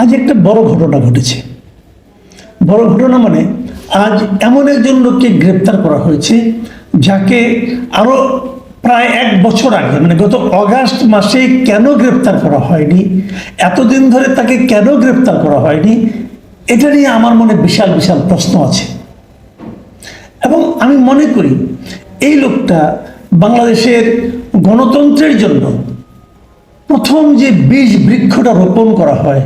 আজ একটা বড় ঘটনা ঘটেছে। বড় ঘটনা মানে আজ এমন একজন লোককে গ্রেপ্তার করা হয়েছে, যাকে আরও প্রায় এক বছর আগে মানে গত অগাস্ট মাসে কেন গ্রেপ্তার করা হয়নি, এতদিন ধরে তাকে কেন গ্রেপ্তার করা হয়নি, এটা নিয়ে আমার মনে বিশাল বিশাল প্রশ্ন আছে। এবং আমি মনে করি এই লোকটা বাংলাদেশের গণতন্ত্রের জন্য প্রথম যে বীজ বৃক্ষটা রোপণ করা হয়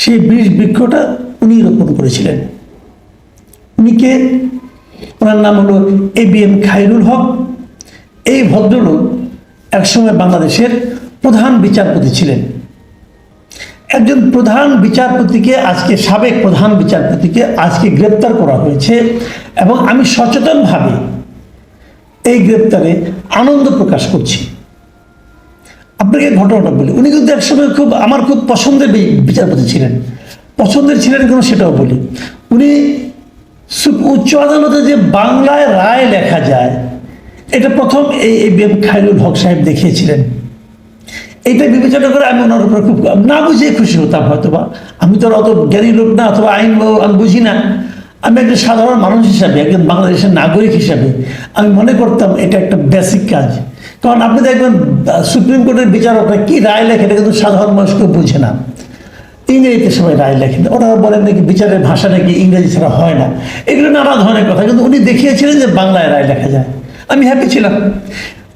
সেই বীজ বৃক্ষটা উনি রোপণ করেছিলেন। উনি কে? ওনার নাম হলো A B M Khairul Haque. এই ভদ্রলোক একসময় বাংলাদেশের প্রধান বিচারপতি ছিলেন। একজন প্রধান বিচারপতিকে আজকে, সাবেক প্রধান বিচারপতিকে আজকে গ্রেপ্তার করা হয়েছে এবং আমি সচেতনভাবে এই গ্রেপ্তারে আনন্দ প্রকাশ করছি। আপনাকে ঘটনাটা বলি। উনি কিন্তু একসময় খুব, আমার খুব পছন্দের বিচারপতি ছিলেন। পছন্দের ছিলেন কেন সেটাও বলি। উনি উচ্চ আদালতে যে বাংলায় রায় লেখা যায়, এটা প্রথম এই এ বি এম হক সাহেব দেখিয়েছিলেন। এইটা বিবেচনা করে আমি ওনার উপরে খুব না বুঝিয়ে খুশি হতাম হয়তো বা আমি তো অত জ্ঞানী লোক না, অথবা আইন আমি বুঝি না। আমি একজন সাধারণ মানুষ হিসাবে, একজন বাংলাদেশের নাগরিক হিসাবে, আমি মনে করতাম এটা একটা বেসিক কাজ। কারণ আপনি দেখবেন সুপ্রিম কোর্টের বিচারকরা কি রায় লেখে, এটা কিন্তু সাধারণ মানুষ কেউ বুঝে না। ইংরেজিতে সবাই রায় লেখেন। ওনারা বলেন নাকি বিচারের ভাষা নাকি ইংরেজি ছাড়া হয় না। এগুলো নানা ধরনের কথা, কিন্তু উনি দেখিয়েছিলেন যে বাংলায় রায় লেখা যায়। আমি হ্যাপি ছিলাম।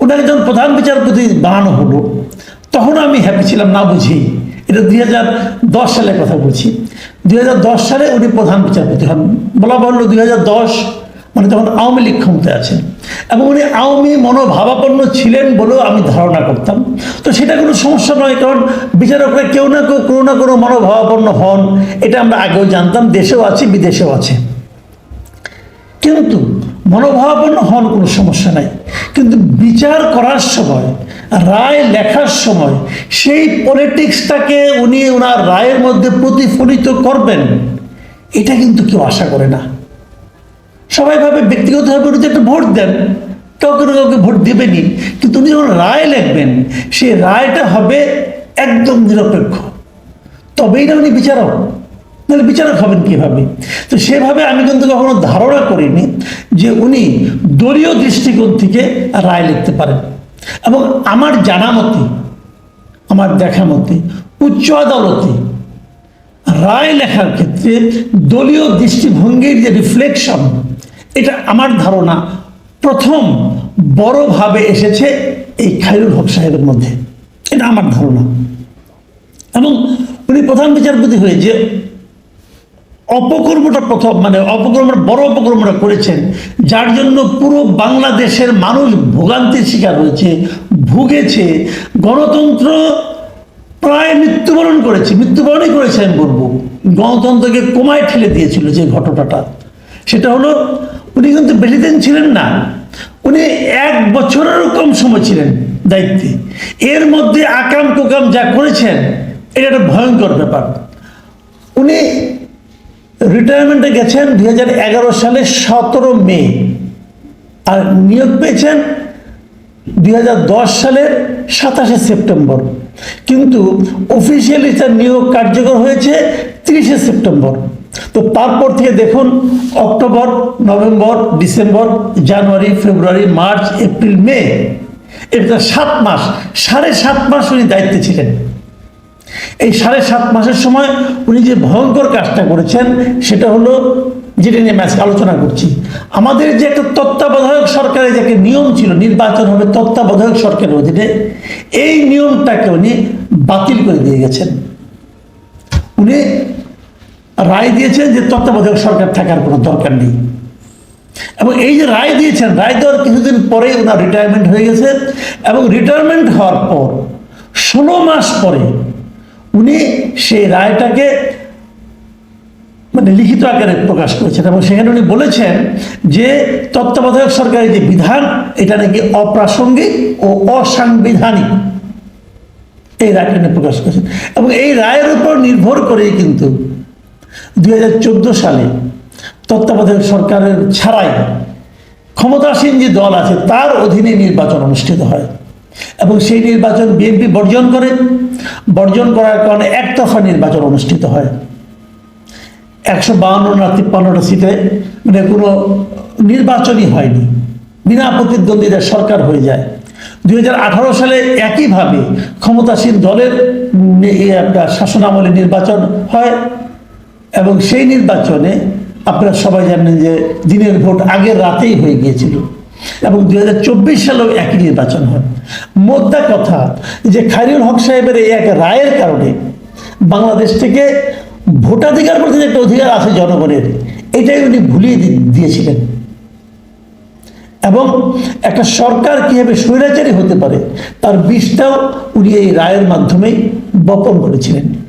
ওনাকে যখন প্রধান বিচারপতি বানানো হলো, তখন আমি হ্যাপি ছিলাম, না বুঝি। এটা দুই হাজার দশ সালের কথা বলছি। দুই হাজার দশ সালে উনি প্রধান বিচারপতি হন। বলা বাহুল্য দুই হাজার দশ মানে তখন আওয়ামী লীগ ক্ষমতায় আছেন। এবং উনি আওয়ামী মনোভাবাপন্ন ছিলেন বলেও আমি ধারণা করতাম। তো সেটা কোনো সমস্যা নয়, কারণ বিচারকরা কেউ না কেউ কোনো না কোনো মনোভাবাপন্ন হন, এটা আমরা আগেও জানতাম, দেশেও আছে, বিদেশেও আছে। কিন্তু মনোভাবাপন্ন হন কোনো সমস্যা নাই। কিন্তু বিচার করার সময়, রায় লেখার সময়, সেই পলিটিক্সটাকে উনি ওনার রায়ের মধ্যে প্রতিফলিত করবেন, এটা কিন্তু কেউ আশা করে না। সবাই ভাবে ব্যক্তিগতভাবে উনি একটা ভোট দেন। কাউকে না কাউকে ভোট দেবেনই। কিন্তু উনি যখন রায় লিখবেন, সেই রায়টা হবে একদম নিরপেক্ষ। তবেই না উনি বিচারক। নাহলে বিচারক হবেন কীভাবে? তো সেভাবে আমি কিন্তু কখনো ধারণা করিনি যে উনি দলীয় দৃষ্টিকোণ থেকে রায় লিখতে পারেন। এবং আমার জানা মতে আমার দেখা মতে উচ্চ আদালতে রায় লেখার ক্ষেত্রে দলীয় দৃষ্টিভঙ্গির যে রিফ্লেকশন এটা আমার ধারণা। প্রথম বড়ভাবে এসেছে এই খাইরুল হক সাহেবের মধ্যে। এটা আমার ধারণা। এবং উনি প্রধান বিচারপতি হয়ে যে অপকর্মটা প্রথম মানে অপকর্মটা বড় অপকর্মটা করেছেন, যার জন্য পুরো বাংলাদেশের মানুষ ভোগান্তির শিকার হয়েছে, ভুগেছে, গণতন্ত্র প্রায় মৃত্যুবরণ করেছে, মৃত্যুবরণই করেছে আমি বলব। গণতন্ত্রকে কমায় ঠেলে দিয়েছিল যে ঘটনাটা। সেটা হলো উনি কিন্তু বেশি দিন ছিলেন না। উনি এক বছরেরও কম সময় ছিলেন দায়িত্বে। এর মধ্যে আকাম কোকাম যা করেছেন, এটা একটা ভয়ঙ্কর ব্যাপার। উনি রিটায়ারমেন্টে গেছেন দুই হাজার এগারো সালে সতেরো মে। আর নিয়োগ পেয়েছেন দুই হাজার দশ সালের সাতাশে সেপ্টেম্বর। কিন্তু অফিসিয়ালি তার নিয়োগ কার্যকর হয়েছে তিরিশে সেপ্টেম্বর। তো তারপর থেকে দেখুন, October, November, December, January, February, March, April, May, এটা সাত মাস, সাড়ে সাত মাস উনি দায়িত্বে ছিলেন। এই সাড়ে সাত মাসের সময় উনি যে ভয়ঙ্কর কাজটা করেছেন, সেটা হলো যেটা নিয়ে ম্যাচ আলোচনা করছি। আমাদের যে একটা তত্ত্বাবধায়ক সরকারের যে একটা নিয়ম ছিল, নির্বাচন হবে তত্ত্বাবধায়ক সরকারের অধীনে, এই নিয়মটাকে উনি বাতিল করে দিয়ে গেছেন। উনি রায় দিয়েছেন যে তত্ত্বাবধায়ক সরকার থাকার কোনো দরকার নেই। এবং এই যে রায় দিয়েছেন, রায় দেওয়ার কিছুদিন পরে ওনার রিটায়ারমেন্ট হয়ে গেছে এবং রিটায়ারমেন্ট হওয়ার পর ষোলো মাস পরে উনি সেই রায়টাকে মানে লিখিত আকারে প্রকাশ করেছেন এবং সেখানে উনি বলেছেন যে তত্ত্বাবধায়ক সরকারের যে বিধান, এটা নাকি অপ্রাসঙ্গিক ও অসাংবিধানিক। এই রায়টা প্রকাশ করেছেন। এবং এই রায়ের উপর নির্ভর করেই কিন্তু দুই হাজার চোদ্দ সালে তত্ত্বাবধায়ক সরকারের ছাড়াই ক্ষমতাসীন যে দল আছে, তার অধীনে নির্বাচন অনুষ্ঠিত হয়। এবং সেই নির্বাচন বিএনপি বর্জন করে। বর্জন করার কারণে একতরফা নির্বাচন অনুষ্ঠিত হয়। একশো বাহান্ন না তিপ্পান্নটা সিটে মানে কোনো নির্বাচনই হয়নি। বিনা প্রতিদ্বন্দ্বীদের সরকার হয়ে যায়। দুই হাজার আঠারো সালে একইভাবে ক্ষমতাসীন দলের এই আপনার শাসনামলে নির্বাচন হয়। এবং সেই নির্বাচনে আপনারা সবাই জানেন যে দিনের ভোট আগের রাতেই হয়ে গিয়েছিল। এবং দুই হাজার চব্বিশ সালেও একই নির্বাচন হয়। মোদ্দা কথা যে খাইরুল হক সাহেবের এই এক রায়ের কারণে বাংলাদেশ থেকে ভোটাধিকার প্রতি একটা অধিকার আছে জনগণের, এটাই উনি ভুলিয়ে দিয়েছিলেন। এবং একটা সরকার কীভাবে স্বৈরাচারী হতে পারে, তার বিষটাও উনি এই রায়ের মাধ্যমেই বপন করেছিলেন।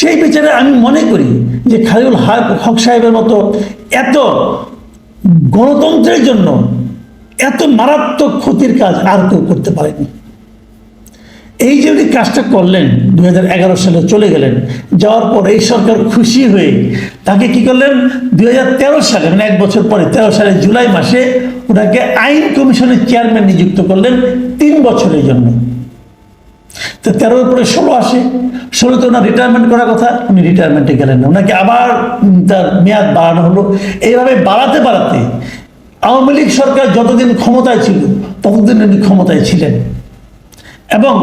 সেই বিচারে আমি মনে করি যে খালিউল হক হক সাহেবের মতো এত গণতন্ত্রের জন্য এত মারাত্মক ক্ষতির কাজ আর কেউ করতে পারেনি। এই যে উনি কাজটা করলেন দু হাজার এগারো সালে চলে গেলেন, যাওয়ার পর এই সরকার খুশি হয়ে তাকে কি করলেন? দু হাজার তেরো সালে মানে এক বছর পরে, তেরো সালে জুলাই মাসে ওনাকে আইন কমিশনের চেয়ারম্যান নিযুক্ত করলেন তিন বছরের জন্য। তো তেরোর পরে ষোলো আসে। ষোলোতে ওনার রিটায়ারমেন্ট করার কথা, উনি রিটায়ারমেন্টে গেলেন না। ওনাকে আবার তার মেয়াদ বাড়ানো হলো। এইভাবে বাড়াতে বাড়াতে আওয়ামী লীগ সরকার যতদিন ক্ষমতায় ছিল, ততদিন উনি ক্ষমতায় ছিলেন। এবং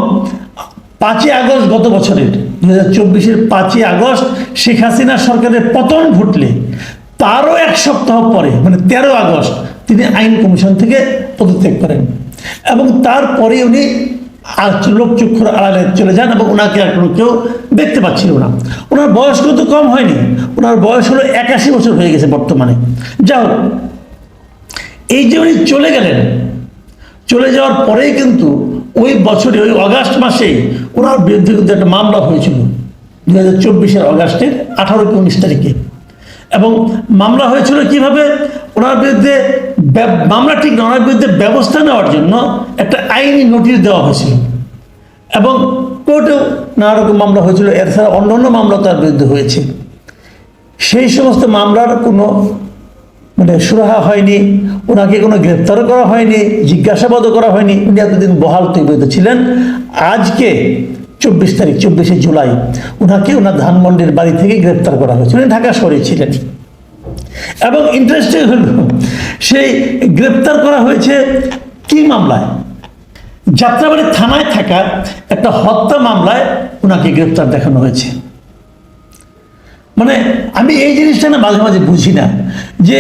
পাঁচই আগস্ট গত বছরের দু হাজার চব্বিশের পাঁচই আগস্ট শেখ হাসিনা সরকারের পতন ঘটলে, তারও এক সপ্তাহ পরে মানে তেরো আগস্ট, তিনি আইন কমিশন থেকে পদত্যাগ করেন। এবং তারপরে উনি আর লোকচক্ষুর আড়ালে চলে যান এবং ওনাকে কোনো কেউ দেখতে পাচ্ছিল না। ওনার বয়স কিন্তু কম হয়নি। ওনার বয়স হলো একাশি বছর হয়ে গেছে বর্তমানে। যাও এই যে উনি চলে গেলেন, চলে যাওয়ার পরেই কিন্তু ওই বছরে, ওই অগাস্ট মাসে ওনার বিরুদ্ধে কিন্তু একটা মামলা হয়েছিল দু হাজার চব্বিশের অগাস্টের আঠারো উনিশ তারিখে। এবং মামলা হয়েছিল কীভাবে? ওনার বিরুদ্ধে মামলা ঠিক নানার বিরুদ্ধে ব্যবস্থা নেওয়ার জন্য একটা আইনি নোটিশ দেওয়া হয়েছিল। এবং কোর্টেও নানা রকম মামলা হয়েছিল, এছাড়া অন্যান্য মামলা তার বিরুদ্ধে হয়েছে। সেই সমস্ত মামলার কোনো মানে সুরাহা হয়নি, ওনাকে কোনো গ্রেপ্তারও করা হয়নি, জিজ্ঞাসাবাদও করা হয়নি। উনি এতদিন বহাল তৈরিত ছিলেন। আজকে চব্বিশ তারিখ, চব্বিশে জুলাই ওনাকে ওনার ধানমন্ডির বাড়ি থেকে গ্রেপ্তার করা হয়েছে। উনি ঢাকা শহরে ছিলেন। এবং ইন্টারেস্টিং হল সেই গ্রেপ্তার করা হয়েছে কি মামলায়? যাত্রাবাড়ি থানায় থাকা একটা হত্যা মামলায় ওনাকে গ্রেপ্তার দেখানো হয়েছে। মানে আমি এই জিনিসটা না মাঝে মাঝে বুঝি না যে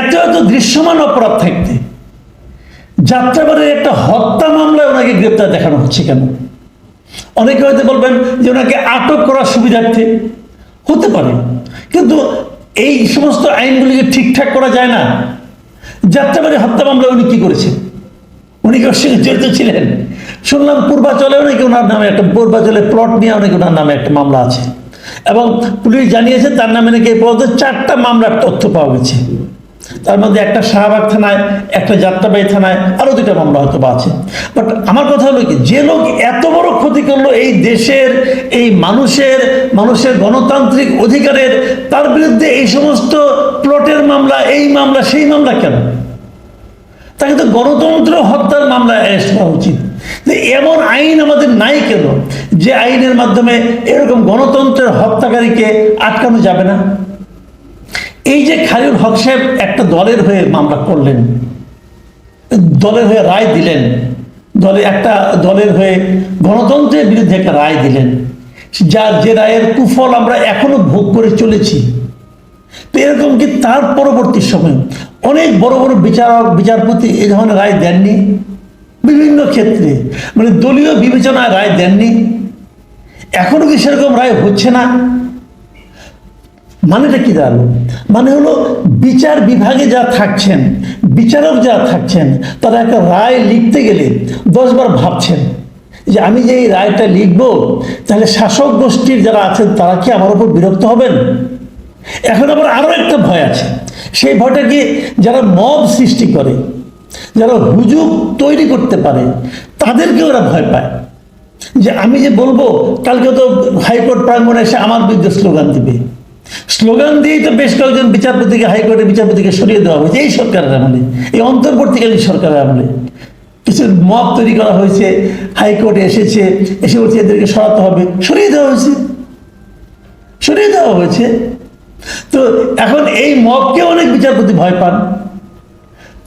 এত এত দৃশ্যমান অপরাধ থাকতে যাত্রাবাড়ির একটা হত্যা মামলায় ওনাকে গ্রেপ্তার দেখানো হচ্ছে কেন? অনেকে হয়তো বলবেন যে ওনাকে আটক করার সুবিধার্থে হতে পারে, কিন্তু এই সমস্ত আইনগুলিকে ঠিকঠাক করা যায় না। যাত্রাবাড়ি হত্যা মামলায় উনি কি করেছেন? উনি কি সঙ্গে জড়িত ছিলেন? শুনলাম পূর্বাচলেও নাকি ওনার নামে একটা পূর্বাচলে প্লট নিয়ে নাকি ওনার নামে একটা মামলা আছে। এবং পুলিশ জানিয়েছে তার নামে নাকি এই পর্যন্ত চারটা মামলার তথ্য পাওয়া গেছে। তার মধ্যে একটা শাহবাগ থানায়, একটা যাত্রাবাড়ি থানায় আরও দুটা মামলা হয়তো বা আছে। বাট আমার কথা হলো কি, যে লোক এত বড় ক্ষতি করল এই দেশের, এই মানুষের মানুষের গণতান্ত্রিক অধিকারের, তার বিরুদ্ধে এই সমস্ত প্লটের মামলা, এই মামলা, সেই মামলা কেন? তাকে তো গণতন্ত্র হত্যার মামলায় অ্যারেস্ট করা উচিত। এমন আইন আমাদের নাই কেন? যে আইনের মাধ্যমে এরকম গণতন্ত্রের হত্যাকারীকে আটকানো যাবে না? এই যে খালিউল হক সাহেব একটা দলের হয়ে মামলা করলেন, দলের হয়ে রায় দিলেন, দলে একটা দলের হয়ে গণতন্ত্রের বিরুদ্ধে একটা রায় দিলেন, যার যে রায়ের কুফল আমরা এখনও ভোগ করে চলেছি এরকম কি তার পরবর্তী সময় অনেক বড় বড় বিচারক বিচারপতি এই ধরনের রায় দেননি? বিভিন্ন ক্ষেত্রে। মানে দলীয় বিবেচনায় রায় দেননি? এখনও কি সেরকম রায় হচ্ছে না? মানেটা কি দাঁড়াল মানে হলো বিচার বিভাগে যা থাকছেন, বিচারক যা থাকছেন, তারা একটা রায় লিখতে গেলে দশবার ভাবছেন যে আমি যে এই রায়টা লিখব, তাহলে শাসক গোষ্ঠীর যারা আছেন তারা কি আমার উপর বিরক্ত হবেন? এখন আবার আরও একটা ভয় আছে। সেই ভয়টা কি যারা মব সৃষ্টি করে, যারা হুজুগ তৈরি করতে পারে তাদেরকে ওরা ভয় পায়। যে আমি যে বলব, কালকে তো হাইকোর্ট প্রাঙ্গণে এসে আমার বিরুদ্ধে স্লোগান দিবে। স্লোগান দিয়েই তো বেশ কয়েকজন বিচারপতিকে, হাইকোর্টের বিচারপতিকে সরিয়ে দেওয়া হয়েছে। এই সরকারের আমলে, এই অন্তর্বর্তীকালীন সরকারের আমলে। কিছু মব তৈরি করা হয়েছে, হাইকোর্টে এসেছে, এসে বলছে এদেরকে সরাতে হবে। সরিয়ে দেওয়া হয়েছে। সরিয়ে দেওয়া হয়েছে। তো এখন এই মবকে অনেক বিচারপতি ভয় পান।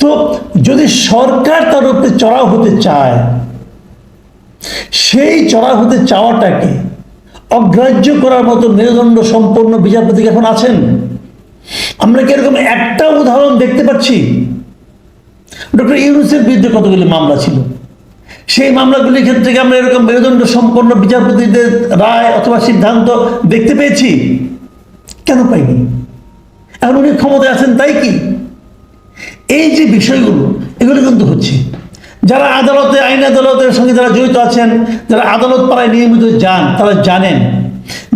তো যদি সরকার তার উপরে চড়াও হতে চায়, সেই চড়াও হতে চাওয়াটাকে অগ্রাহ্য করার মতো মেরুদণ্ড সম্পন্ন বিচারপতি এখন আছেন? আমরা কি এরকম একটা উদাহরণ দেখতে পাচ্ছি? ডক্টর ইউনুসের বিরুদ্ধে কতগুলি মামলা ছিল? সেই মামলাগুলির ক্ষেত্রে আমরা এরকম মেরুদণ্ড সম্পন্ন বিচারপতিদের রায় অথবা সিদ্ধান্ত দেখতে পেয়েছি? কেন পাইনি এখন উনি ক্ষমতায় আছেন, তাই কি? এই যে বিষয়গুলো, এগুলো কিন্তু হচ্ছে। যারা আদালতে, আইন আদালতের সঙ্গে যারা জড়িত আছেন, যারা আদালত পাড়ায় নিয়মিত যান, তারা জানেন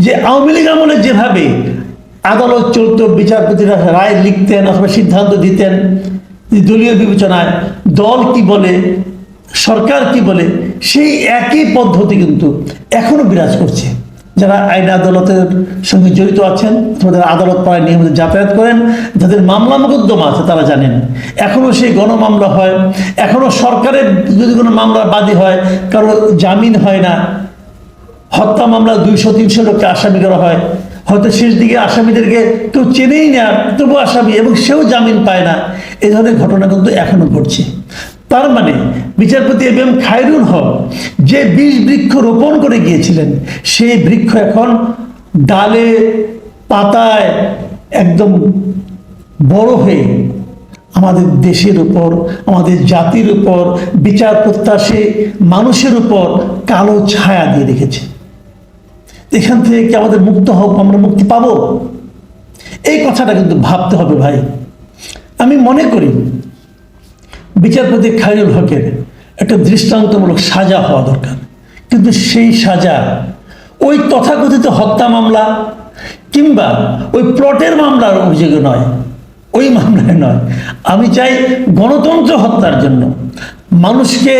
যে আওয়ামী লীগ আমলে যেভাবে আদালত চলত, বিচারপতিরা রায় লিখতেন অথবা সিদ্ধান্ত দিতেন দলীয় বিবেচনায় দল কি বলে, সরকার কি বলে, সেই একই পদ্ধতি কিন্তু এখনও বিরাজ করছে। যারা আইন আদালতের সঙ্গে জড়িত আছেন যারা আদালত পাড়ায় নিয়মিত যাতায়াত করেন, যাদের মামলা মোকদ্দমা আছে তারা জানেন। এখনও সেই গণমামলা হয় এখনও সরকারের যদি কোনো মামলা বাদী হয়, কারও জামিন হয় না। হত্যা মামলা দুইশো, তিনশো লোককে আসামি করা হয়। হয়তো শেষ দিকে আসামিদেরকে কেউ চেনেই না তবু আসামি এবং সেও জামিন পায় না। এই ধরনের ঘটনা কিন্তু এখনও ঘটছে। তার মানে বিচারপতি এম এম খায়রুল হক যে বীজ বৃক্ষ রোপণ করে গিয়েছিলেন, সেই বৃক্ষ এখন ডালে, পাতায় একদম বড় হয়ে আমাদের দেশের উপর, আমাদের জাতির উপর, বিচার প্রত্যাশী মানুষের উপর কালো ছায়া দিয়ে রেখেছে। এখান থেকে কি আমাদের মুক্ত হোক, আমরা মুক্তি পাবো। এই কথাটা কিন্তু ভাবতে হবে ভাই। আমি মনে করি বিচারপতি খায়রুল হকের একটা দৃষ্টান্তমূলক সাজা হওয়া দরকার। কিন্তু সেই সাজা, ওই তথাকথিত হত্যা মামলা কিংবা ওই প্লটের মামলার অভিযোগে নয়, ওই মামলায় নয়। আমি চাই গণতন্ত্র হত্যার জন্য, মানুষকে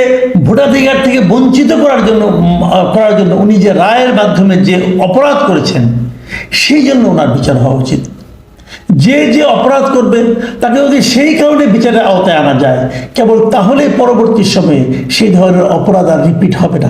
ভোটাধিকার থেকে বঞ্চিত করার জন্য করার জন্য উনি যে রায়ের মাধ্যমে যে অপরাধ করেছেন, সেই জন্য ওনার বিচার হওয়া উচিত। যে যে অপরাধ করবে, তাকে যদি সেই কারণে বিচারের আওতায় আনা যায়, কেবল তাহলে পরবর্তী সময়ে সেই ধরনের অপরাধ আর রিপিট হবে না।